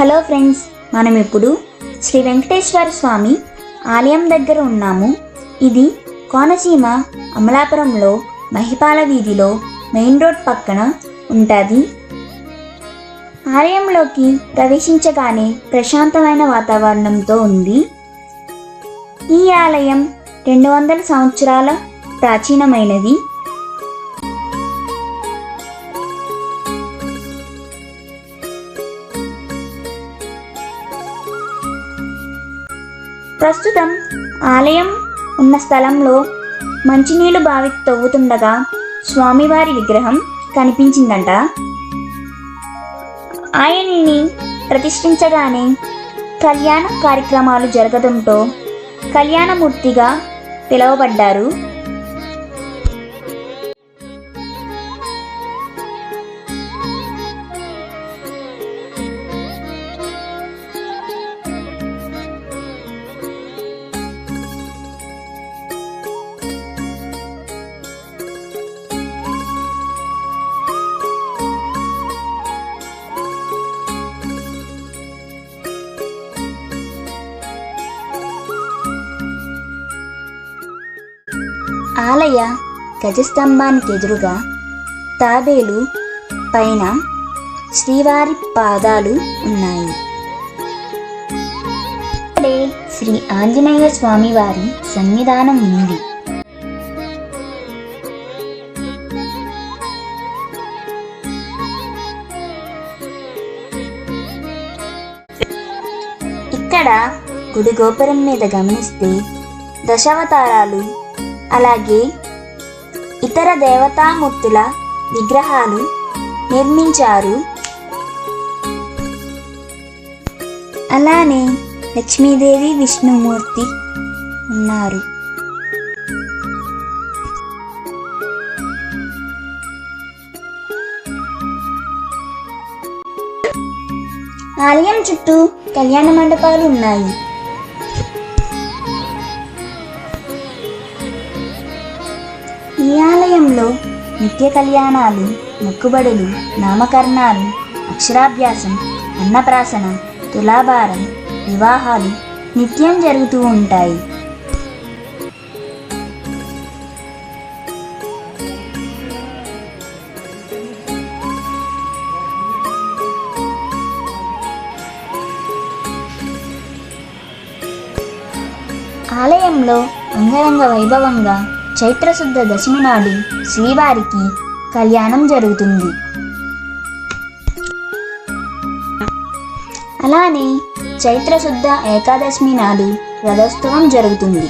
Hello friends మనం ఇప్పుడు శ్రీ వెంకటేశ్వర స్వామి ఆలయం దగ్గర ఉన్నాము. ఇది కోనసీమ అమలాపురంలో మహిపాల వీధిలో మెయిన్ రోడ్ పక్కన ఉంటుంది. ఆలయంలోకి ప్రవేశించగానే ప్రశాంతమైన వాతావరణంతో ఉంది. ఈ ఆలయం రెండు వందల సంవత్సరాల ప్రాచీనమైనది. ప్రస్తుతం ఆలయం ఉన్న స్థలంలో మంచినీళ్ళు బావి తవ్వుతుండగా స్వామివారి విగ్రహం కనిపించిందంట. ఆయన్ని ప్రతిష్ఠించగానే కళ్యాణ కార్యక్రమాలు జరగడంతో కళ్యాణమూర్తిగా పిలువబడ్డారు. ఆలయ గజస్తంభానికి ఎదురుగా తాబేలు పైన శ్రీవారి పాదాలు ఉన్నాయి. శ్రీ ఆంజనేయ స్వామి వారి సన్నిధానం ఉంది. ఇక్కడ గుడి గోపురం మీద గమనిస్తే దశావతారాలు అలాగే ఇతర దేవతామూర్తుల విగ్రహాలు నిర్మించారు. అలానే లక్ష్మీదేవి విష్ణుమూర్తి ఉన్నారు. ఆలయం చుట్టూ కళ్యాణ మండపాలు ఉన్నాయి. నిత్య కళ్యాణాలు మొక్కుబడులు నామకరణాలు అక్షరాభ్యాసం అన్నప్రాసన తులాభారం వివాహాలు నిత్యం జరుగుతూ ఉంటాయి. ఆలయంలో అంగరంగ వైభవంగా చైత్రశుద్ధ దశమి నాడు శ్రీవారికి కళ్యాణం జరుగుతుంది. అలానే చైత్రశుద్ధ ఏకాదశమి నాడు రథోత్సవం జరుగుతుంది.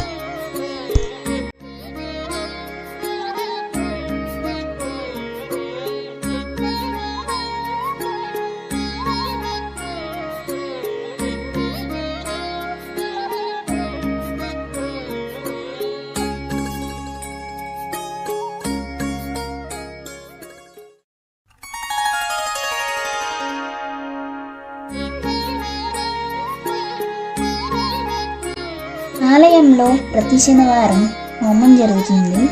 ఆలయంలో ప్రతి శనివారం హోమం జరుగుతుంది.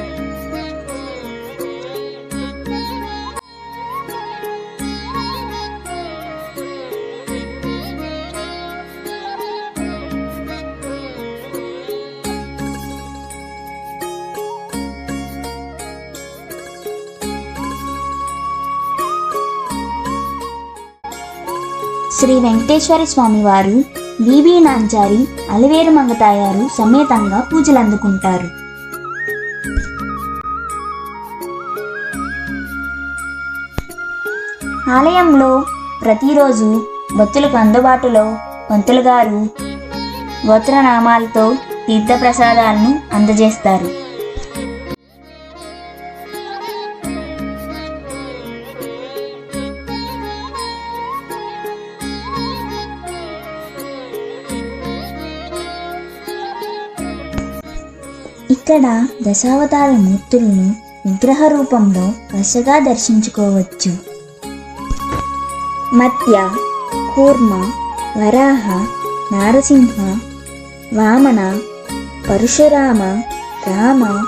శ్రీ వెంకటేశ్వర స్వామి వారు బీబీ నాంచారి అలివేరు మంగతాయారు సమేతంగా పూజలు అందుకుంటారు. ఆలయంలో ప్రతిరోజు భక్తులకు అందుబాటులో పంతులు గారు గోత్రనామాలతో తీర్థప్రసాదాలను అందజేస్తారు. ఇక్కడ దశావతార మూర్తులను విగ్రహ రూపంలో వరుసగా దర్శించుకోవచ్చు. మత్య కూర్మ వరాహ నారసింహ వామన పరశురామ రామ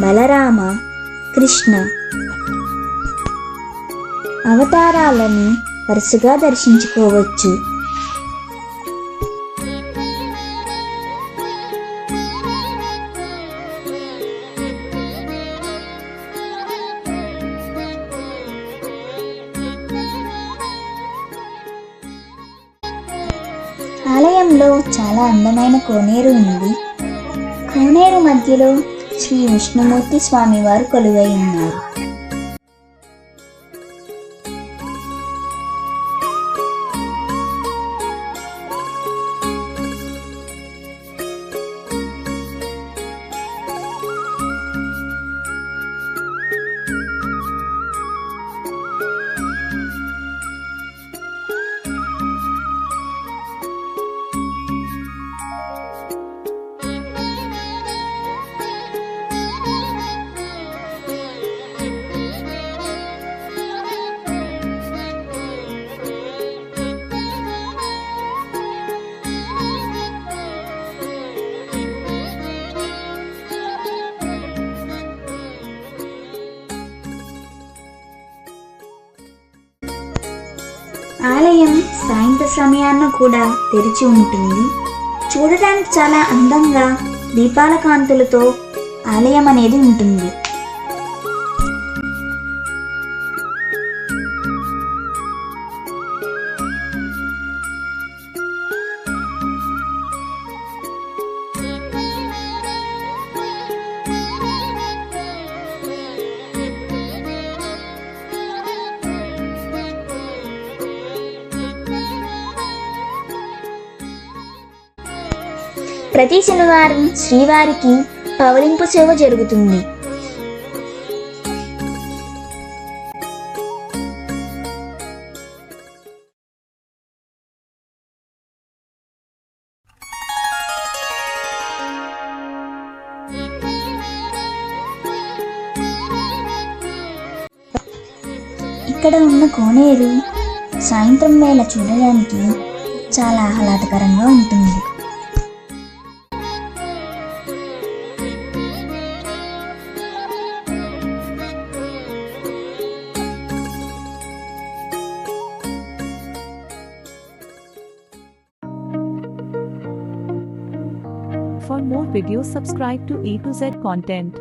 బలరామ కృష్ణ. అవతారాలను వరుసగా దర్శించుకోవచ్చు. దూరంలో చాలా అందమైన కోనేరు ఉంది. కోనేరు మధ్యలో శ్రీ విష్ణుమూర్తి స్వామివారు కొలువై ఉన్నారు. ఆలయం సాయంత్ర సమయాన్న కూడా తెరిచి ఉంటుంది. చూడటానికి చాలా అందంగా దీపాల కాంతులతో ఆలయం అనేది ఉంటుంది. ప్రతి శనివారం శ్రీవారికి పవలింపు సేవ జరుగుతుంది. ఇక్కడ ఉన్న కోనేరు సాయంత్రం వేళ చూడడానికి చాలా ఆహ్లాదకరంగా ఉంటుంది. More videos subscribe to A to Z content.